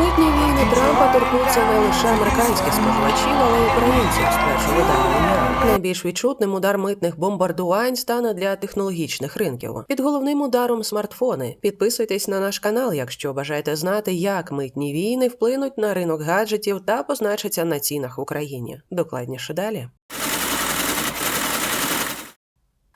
Митні війни Трампа торкнуться не лише американських споживачів, але й українців з першого видання. Найбільш відчутним удар митних бомбардувань стане для технологічних ринків. Під головним ударом смартфони. Підписуйтесь на наш канал, якщо бажаєте знати, як митні війни вплинуть на ринок гаджетів та позначаться на цінах в Україні. Докладніше далі.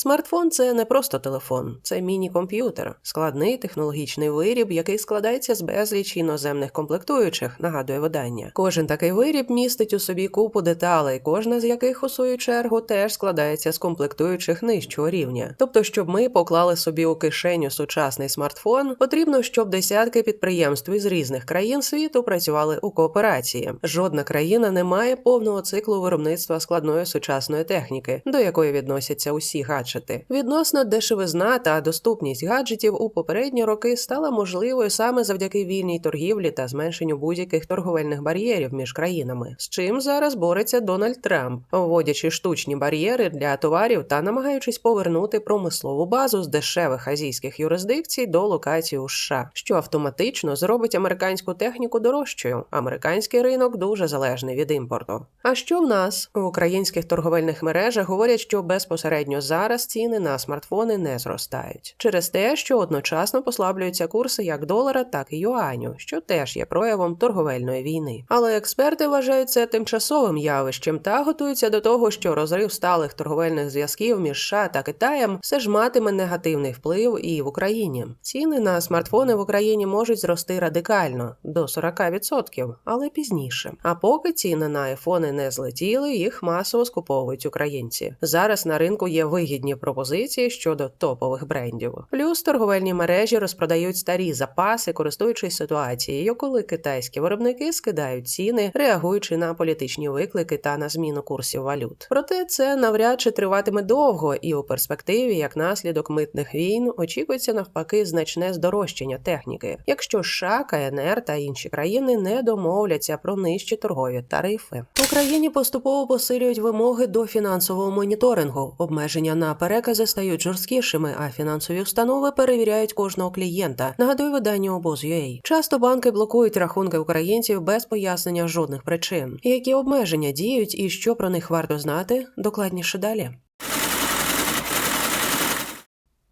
Смартфон це не просто телефон, це міні-комп'ютер, складний технологічний виріб, який складається з безліч іноземних комплектуючих, нагадує видання. Кожен такий виріб містить у собі купу деталей, кожна з яких у свою чергу теж складається з комплектуючих нижчого рівня. Тобто, щоб ми поклали собі у кишеню сучасний смартфон, потрібно, щоб десятки підприємств із різних країн світу працювали у кооперації. Жодна країна не має повного циклу виробництва складної сучасної техніки, до якої відносяться усі гаджети. Відносно дешевизна та доступність гаджетів у попередні роки стала можливою саме завдяки вільній торгівлі та зменшенню будь-яких торговельних бар'єрів між країнами, з чим зараз бореться Дональд Трамп, вводячи штучні бар'єри для товарів та намагаючись повернути промислову базу з дешевих азійських юрисдикцій до локацій у США, що автоматично зробить американську техніку дорожчою. Американський ринок дуже залежний від імпорту. А що в нас в українських торговельних мережах говорять, що безпосередньо зараз ціни на смартфони не зростають через те, що одночасно послаблюються курси як долара, так і юаню, що теж є проявом торговельної війни. Але експерти вважають це тимчасовим явищем та готуються до того, що розрив сталих торговельних зв'язків між США та Китаєм все ж матиме негативний вплив і в Україні. Ціни на смартфони в Україні можуть зрости радикально до 40%, але пізніше. А поки ціни на айфони не злетіли, їх масово скуповують українці. Зараз на ринку є вигідні пропозиції щодо топових брендів. Плюс торговельні мережі розпродають старі запаси, користуючись ситуацією, коли китайські виробники скидають ціни, реагуючи на політичні виклики та на зміну курсів валют. Проте це навряд чи триватиме довго, і у перспективі, як наслідок митних війн, очікується навпаки значне здорожчання техніки, якщо США, КНР та інші країни не домовляться про нижчі торгові тарифи. В Україні поступово посилюють вимоги до фінансового моніторингу. Обмеження на перекази стають жорсткішими, а фінансові установи перевіряють кожного клієнта. Нагадує видання обоз.ua. Часто банки блокують рахунки українців без пояснення жодних причин. Які обмеження діють і що про них варто знати? Докладніше далі.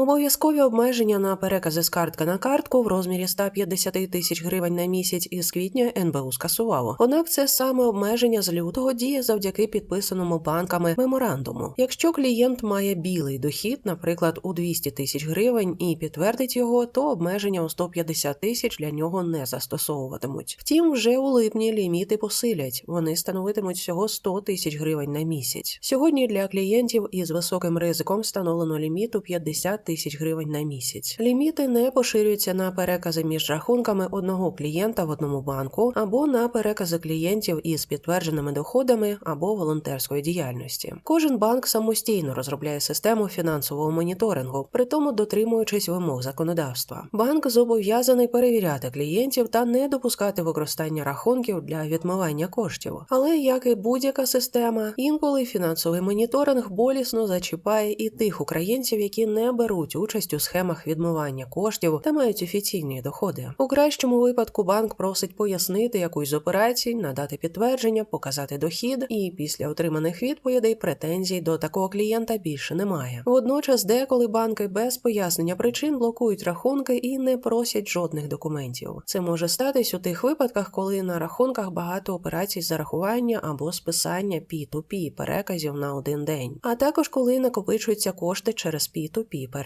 Обов'язкові обмеження на перекази з картки на картку в розмірі 150 тисяч гривень на місяць із квітня НБУ скасувало. Однак це саме обмеження з лютого діє завдяки підписаному банками меморандуму. Якщо клієнт має білий дохід, наприклад, у 200 тисяч гривень, і підтвердить його, то обмеження у 150 тисяч для нього не застосовуватимуть. Втім, вже у липні ліміти посилять. Вони становитимуть всього 100 тисяч гривень на місяць. Сьогодні для клієнтів із високим ризиком встановлено ліміт у 50 тисяч гривень на місяць. Ліміти не поширюються на перекази між рахунками одного клієнта в одному банку або на перекази клієнтів із підтвердженими доходами або волонтерської діяльності. Кожен банк самостійно розробляє систему фінансового моніторингу, при тому дотримуючись вимог законодавства. Банк зобов'язаний перевіряти клієнтів та не допускати використання рахунків для відмивання коштів. Але як і будь-яка система, інколи фінансовий моніторинг болісно зачіпає і тих українців, які не беруть участь у схемах відмивання коштів та мають офіційні доходи. У кращому випадку банк просить пояснити якусь з операцій, надати підтвердження, показати дохід, і після отриманих відповідей претензій до такого клієнта більше немає. Водночас, деколи банки без пояснення причин блокують рахунки і не просять жодних документів. Це може статись у тих випадках, коли на рахунках багато операцій зарахування або списання P2P переказів на один день, а також коли накопичуються кошти через P2P перекази.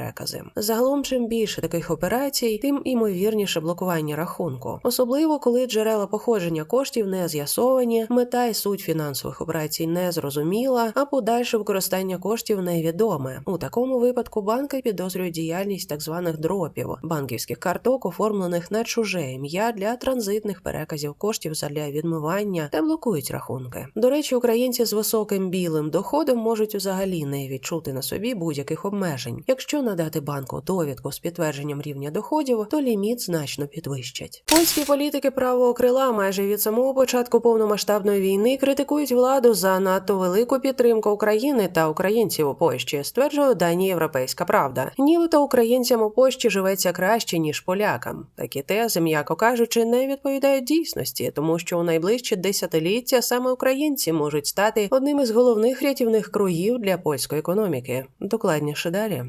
Загалом, чим більше таких операцій, тим імовірніше блокування рахунку, особливо коли джерела походження коштів не з'ясовані, мета і суть фінансових операцій не зрозуміла, а подальше використання коштів невідоме. У такому випадку банки підозрюють діяльність так званих дропів банківських карток, оформлених на чуже ім'я для транзитних переказів коштів задля відмивання та блокують рахунки. До речі, українці з високим білим доходом можуть взагалі не відчути на собі будь-яких обмежень, якщо надати банку довідку з підтвердженням рівня доходів, то ліміт значно підвищать. Польські політики правого крила майже від самого початку повномасштабної війни критикують владу за надто велику підтримку України та українців у Польщі, стверджує дані Європейська Правда. Нібито українцям у Польщі живеться краще ніж полякам. Такі тези, м'яко кажучи, не відповідають дійсності, тому що у найближчі десятиліття саме українці можуть стати одним із головних рятівних кругів для польської економіки. Докладніше далі.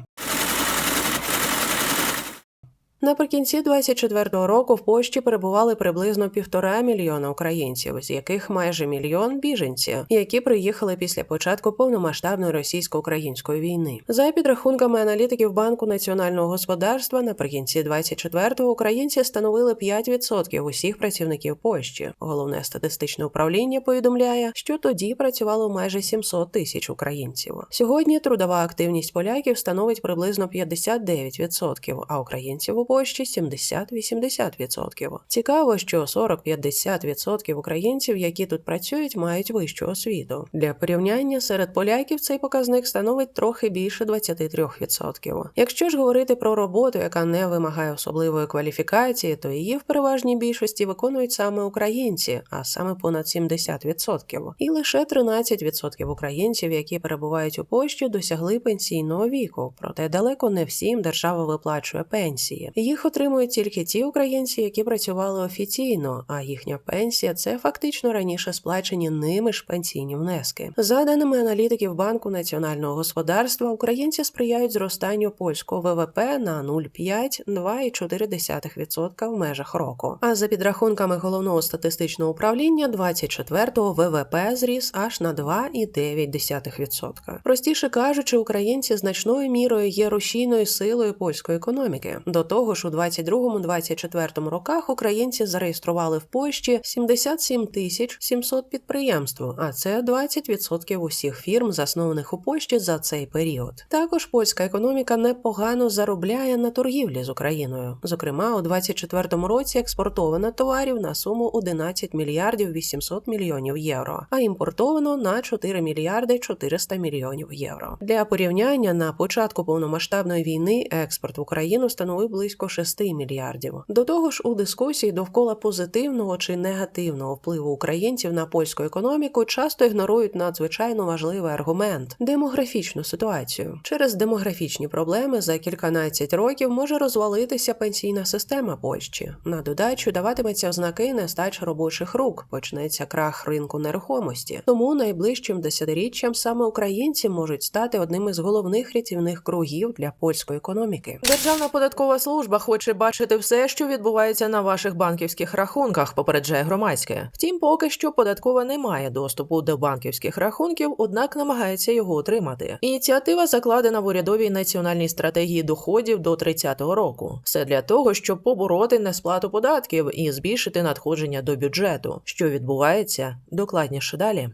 Наприкінці 24-го року в Польщі перебували приблизно півтора мільйона українців, з яких майже мільйон біженці, які приїхали після початку повномасштабної російсько-української війни. За підрахунками аналітиків банку національного господарства, наприкінці 24-го українці становили 5% усіх працівників Польщі. Головне статистичне управління повідомляє, що тоді працювало майже 700 тисяч українців. Сьогодні трудова активність поляків становить приблизно 59%, а українців у Польщі 70-80%. Цікаво, що 40-50% українців, які тут працюють, мають вищу освіту. Для порівняння серед поляків цей показник становить трохи більше 23%. Якщо ж говорити про роботу, яка не вимагає особливої кваліфікації, то її в переважній більшості виконують саме українці, а саме понад 70%. І лише 13% українців, які перебувають у Польщі, досягли пенсійного віку. Проте далеко не всім держава виплачує пенсії. Їх отримують тільки ті українці, які працювали офіційно, а їхня пенсія це фактично раніше сплачені ними ж пенсійні внески. За даними аналітиків банку національного господарства, українці сприяють зростанню польського ВВП на 0,5-2,4% в межах року. А за підрахунками головного статистичного управління, 24-го ВВП зріс аж на 2,9%. Простіше кажучи, українці значною мірою є рушійною силою польської економіки. До того ж, у 22-24 роках українці зареєстрували в Польщі 77 тисяч 700 підприємств, а це 20% усіх фірм, заснованих у Польщі за цей період. Також польська економіка непогано заробляє на торгівлі з Україною. Зокрема, у 24 році експортовано товарів на суму 11 мільярдів 800 мільйонів євро, а імпортовано на 4 мільярди 400 мільйонів євро. Для порівняння на початку повномасштабної війни експорт в Україну становив близько 6 мільярдів. До того ж, у дискусії довкола позитивного чи негативного впливу українців на польську економіку часто ігнорують надзвичайно важливий аргумент демографічну ситуацію. Через демографічні проблеми за кільканадцять років може розвалитися пенсійна система Польщі. На додачу даватиметься ознаки нестачі робочих рук, почнеться крах ринку нерухомості. Тому найближчим десятиріччям саме українці можуть стати одним із головних рятівних кругів для польської економіки. Державна податкова служба хоче бачити все, що відбувається на ваших банківських рахунках, попереджає громадське. Втім, поки що податкова не має доступу до банківських рахунків, однак намагається його отримати. Ініціатива закладена в урядовій національній стратегії доходів до 30-го року. Все для того, щоб побороти несплату податків і збільшити надходження до бюджету. Що відбувається докладніше далі.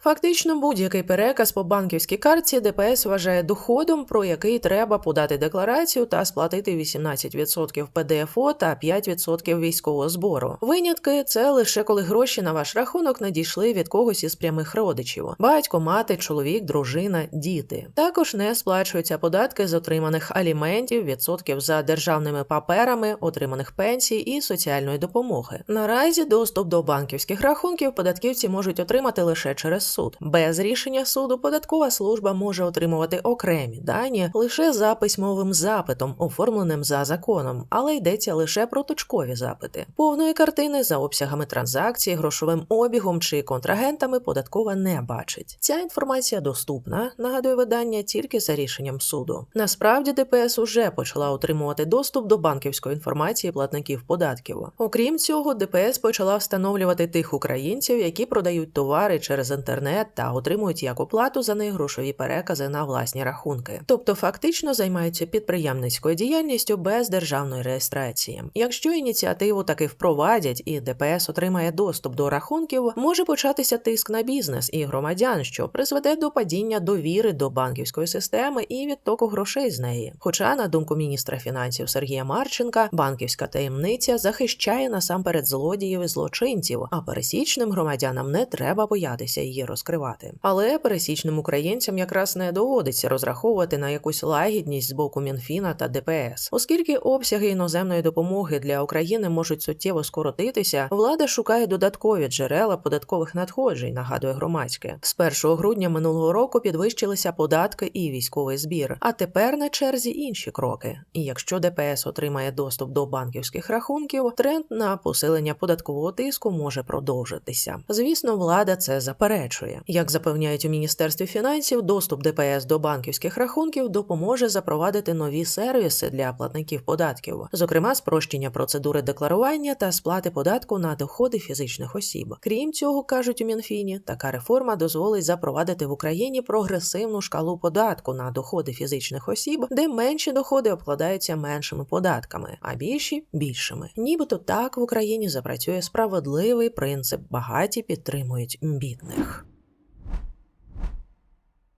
Фактично, будь-який переказ по банківській картці ДПС вважає доходом, про який треба подати декларацію та сплатити 18% ПДФО та 5% військового збору. Винятки це лише коли гроші на ваш рахунок надійшли від когось із прямих родичів: батько, мати, чоловік, дружина, діти. Також не сплачуються податки з отриманих аліментів, відсотків за державними паперами, отриманих пенсій і соціальної допомоги. Наразі доступ до банківських рахунків податківці можуть отримати лише через суд. Без рішення суду податкова служба може отримувати окремі дані лише за письмовим запитом, оформленим за законом, але йдеться лише про точкові запити. Повної картини за обсягами транзакцій, грошовим обігом чи контрагентами податкова не бачить. Ця інформація доступна, нагадує видання тільки за рішенням суду. Насправді ДПС уже почала отримувати доступ до банківської інформації платників податків. Окрім цього, ДПС почала встановлювати тих українців, які продають товари через інтернет інтернет та отримують як оплату за них грошові перекази на власні рахунки, тобто фактично займаються підприємницькою діяльністю без державної реєстрації. Якщо ініціативу таки впровадять і ДПС отримає доступ до рахунків, може початися тиск на бізнес і громадян, що призведе до падіння довіри до банківської системи і відтоку грошей з неї. Хоча, на думку міністра фінансів Сергія Марченка, банківська таємниця захищає насамперед злодіїв і злочинців, а пересічним громадянам не треба боятися її розкривати. Але пересічним українцям якраз не доводиться розраховувати на якусь лагідність з боку Мінфіна та ДПС, оскільки обсяги іноземної допомоги для України можуть суттєво скоротитися. Влада шукає додаткові джерела податкових надходжень. Нагадує громадське з 1 грудня минулого року підвищилися податки і військовий збір. А тепер на черзі інші кроки. І якщо ДПС отримає доступ до банківських рахунків, тренд на посилення податкового тиску може продовжитися. Звісно, влада це заперечує. Як запевняють у міністерстві фінансів, доступ ДПС до банківських рахунків допоможе запровадити нові сервіси для платників податків, зокрема спрощення процедури декларування та сплати податку на доходи фізичних осіб. Крім цього, кажуть у Мінфіні, така реформа дозволить запровадити в Україні прогресивну шкалу податку на доходи фізичних осіб, де менші доходи обкладаються меншими податками, а більші більшими. Нібито так в Україні запрацює справедливий принцип багаті підтримують бідних.